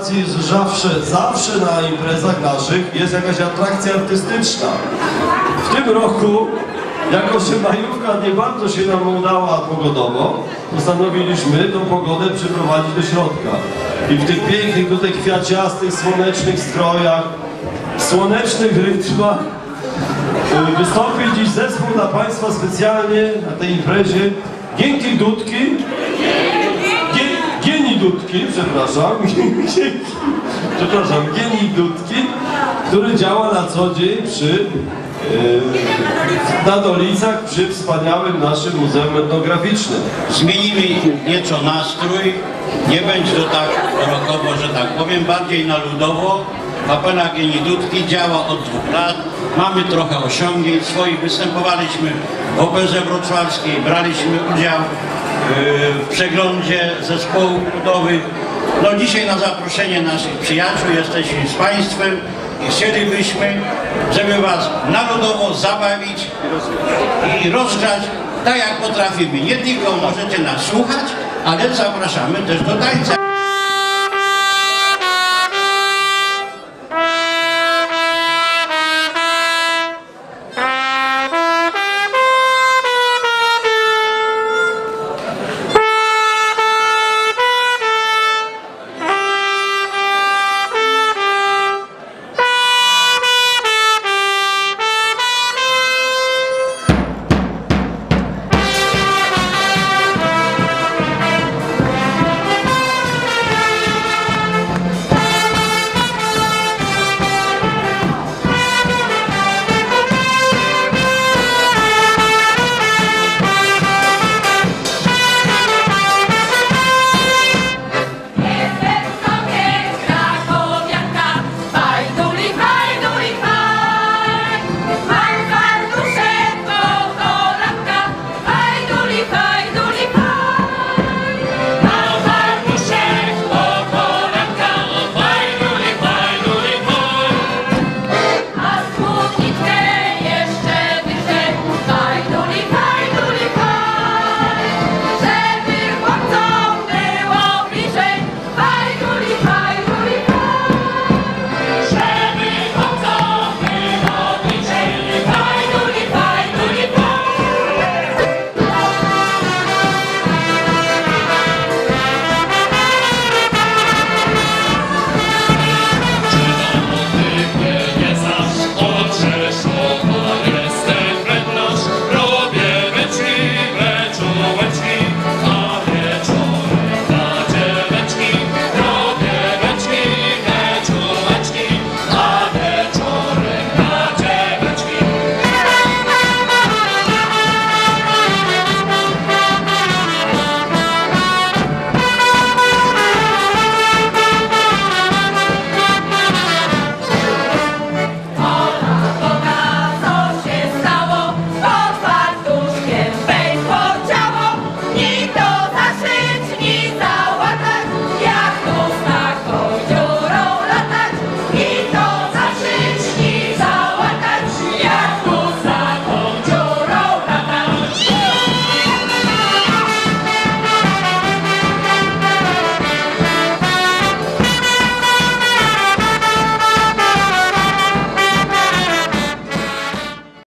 racji że zawsze, zawsze na imprezach naszych jest jakaś atrakcja artystyczna. W tym roku, jako że majówka nie bardzo się nam udała pogodowo, postanowiliśmy tą pogodę przyprowadzić do środka. I w tych pięknych, tutaj kwiaciastych, słonecznych strojach, słonecznych rytmach y, wystąpi dziś zespół dla Państwa specjalnie na tej imprezie Gienki Dudki. Gie- Gieni Dudki, przepraszam. przepraszam, Gieni Dudki, który działa na co dzień przy yy, na Dolicach przy wspaniałym naszym Muzeum Etnograficznym. Zmienimy nieco nastrój, nie będzie to tak rokowo, że tak powiem, bardziej na ludowo. Kapela Genidutki działa od dwóch lat, mamy trochę osiągnięć swoich, występowaliśmy w operze wrocławskiej, braliśmy udział w przeglądzie zespołów ludowych. No dzisiaj na zaproszenie naszych przyjaciół jesteśmy z Państwem i chcielibyśmy, żeby Was narodowo zabawić i rozgrzać tak jak potrafimy. Nie tylko możecie nas słuchać, ale zapraszamy też do tańca.